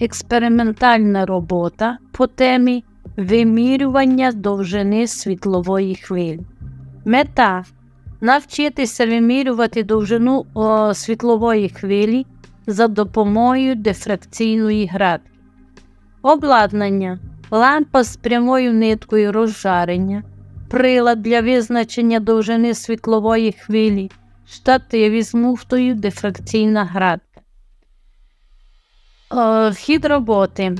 експериментальна робота по темі вимірювання довжини світлової хвилі. Мета навчитися вимірювати довжину о, світлової хвилі за допомогою дифракційної градки. Обладнання, лампа з прямою ниткою розжарення, прилад для визначення довжини світлової хвилі, штатив із муфтою дифракційна градка. Е, Вхід роботи.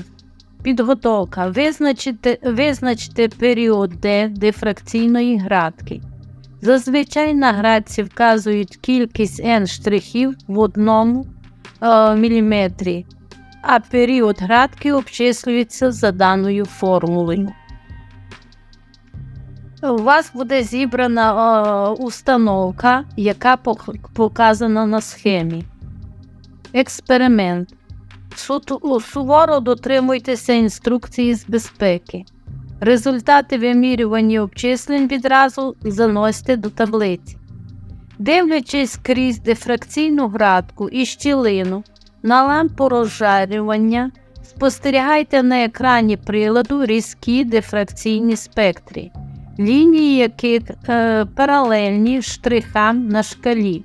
Підготовка. Визначити, визначити період Д дифракційної градки. Зазвичай на градці вказують кількість n штрихів в одному е, міліметрі, а період градки обчислюється за даною формулою. У вас буде зібрана е, установка, яка показана на схемі. Експеримент. Су- Суворо дотримуйтеся інструкції з безпеки. Результати вимірювання обчислень відразу заносьте до таблиці. Дивлячись крізь дифракційну градку і щілину на лампу розжарювання, спостерігайте на екрані приладу різкі дифракційні спектри, лінії яких е, паралельні штрихам на шкалі.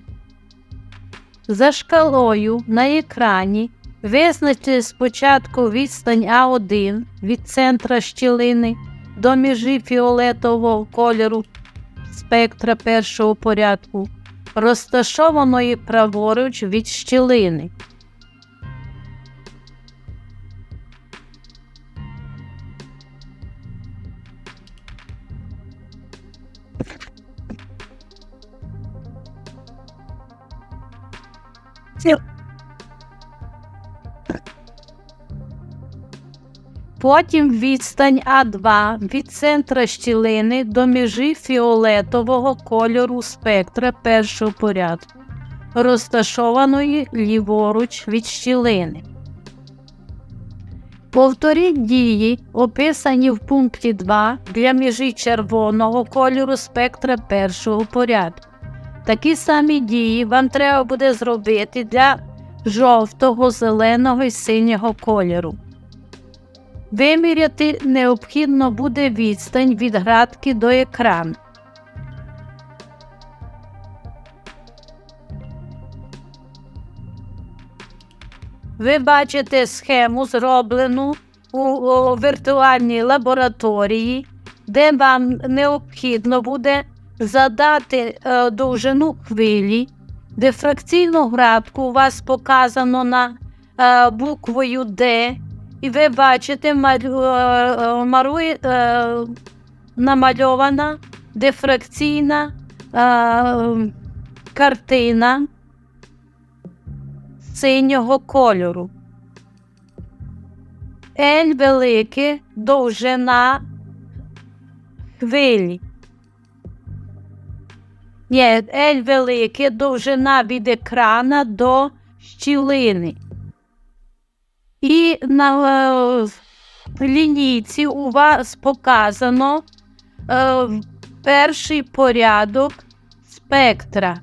За шкалою на екрані визначте спочатку відстань А1 від центра щілини до межі фіолетового кольору спектра першого порядку, розташованої праворуч від щілини. Потім відстань А2 від центра щілини до межі фіолетового кольору спектра першого порядку, розташованої ліворуч від щілини. Повторіть дії, описані в пункті 2 для межі червоного кольору спектра першого порядку. Такі самі дії вам треба буде зробити для жовтого, зеленого і синього кольору. Виміряти необхідно буде відстань від градки до екрану. Ви бачите схему, зроблену у, віртуальній лабораторії, де вам необхідно буде задати е, довжину хвилі. Дифракційну градку у вас показано на е, буквою Д. І ви бачите, малю, е, марує, е, намальована дифракційна е, картина синього кольору. L велике довжина хвилі. Ні, L велике довжина від екрана до щілини. І на е, лінійці у вас показано е, перший порядок спектра.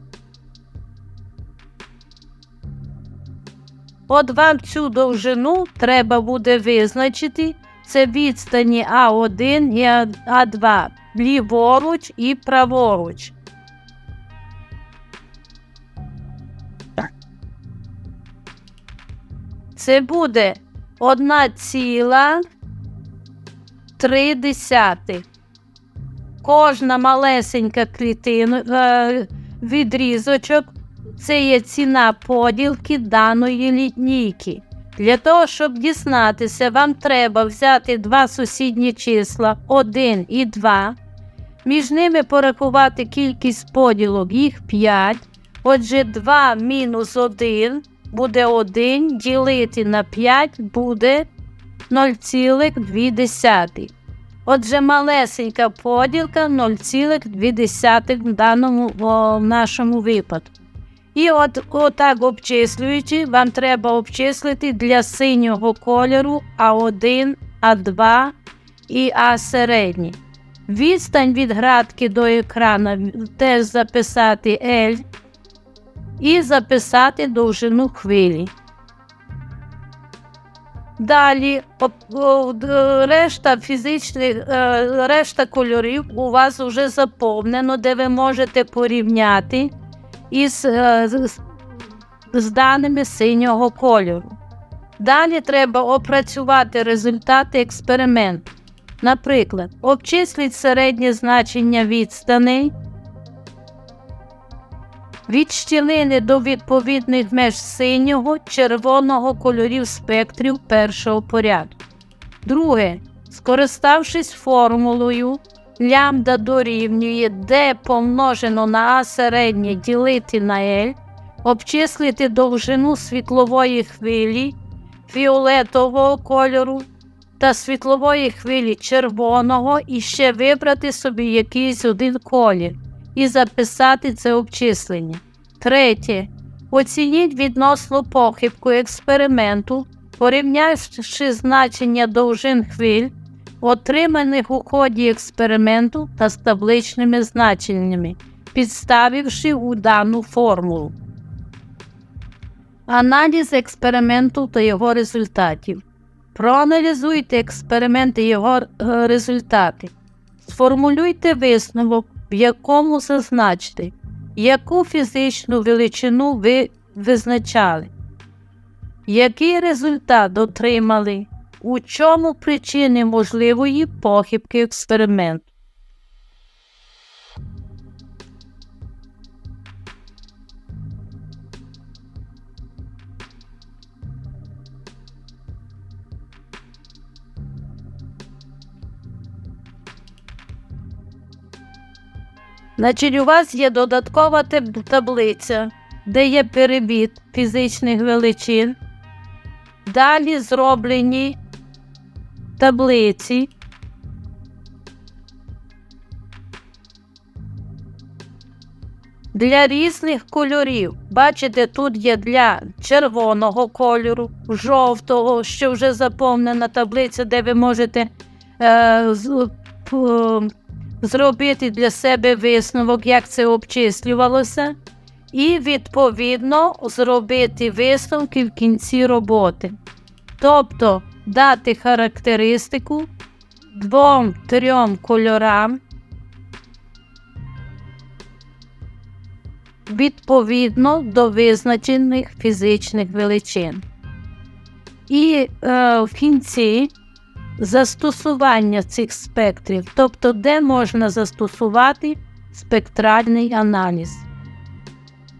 От вам цю довжину треба буде визначити. Це відстані А1 і А2 ліворуч і праворуч. Це буде 1,3. Кожна малесенька клітина, е, відрізочок це є ціна поділки даної лінійки. Для того, щоб дізнатися, вам треба взяти два сусідні числа 1 і 2. Між ними порахувати кількість поділок, їх 5. Отже, 2 мінус 1 буде 1, ділити на 5 буде 0,2. Отже, малесенька поділка 0,2 в даному в нашому випадку. І от отак обчислюючи, вам треба обчислити для синього кольору А1, А2 і А середній. Відстань від градки до екрана теж записати L і записати довжину хвилі. Далі решта фізичних, е, решта кольорів у вас вже заповнено, де ви можете порівняти із е, з, з даними синього кольору. Далі треба опрацювати результати експерименту. Наприклад, обчисліть середнє значення відстаней від щілини до відповідних меж синього, червоного кольорів спектрів першого порядку. Друге, скориставшись формулою лямбда дорівнює d помножено на а середнє ділити на L, обчислити довжину світлової хвилі фіолетового кольору та світлової хвилі червоного і ще вибрати собі якийсь один колір і записати це обчислення. Третє. Оцініть відносно похибку експерименту, порівнявши значення довжин хвиль, отриманих у ході експерименту та з табличними значеннями, підставивши у дану формулу. Аналіз експерименту та його результатів. Проаналізуйте експеримент і його е, результати. Сформулюйте висновок, в якому зазначити, яку фізичну величину ви визначали, який результат отримали, у чому причини можливої похибки експерименту. Значить, у вас є додаткова таблиця, де є перебіт фізичних величин. Далі зроблені таблиці. Для різних кольорів. Бачите, тут є для червоного кольору, жовтого, що вже заповнена таблиця, де ви можете е, зробити для себе висновок, як це обчислювалося, і відповідно зробити висновки в кінці роботи. Тобто дати характеристику двом-трьом кольорам відповідно до визначених фізичних величин. І е, в кінці застосування цих спектрів, тобто де можна застосувати спектральний аналіз.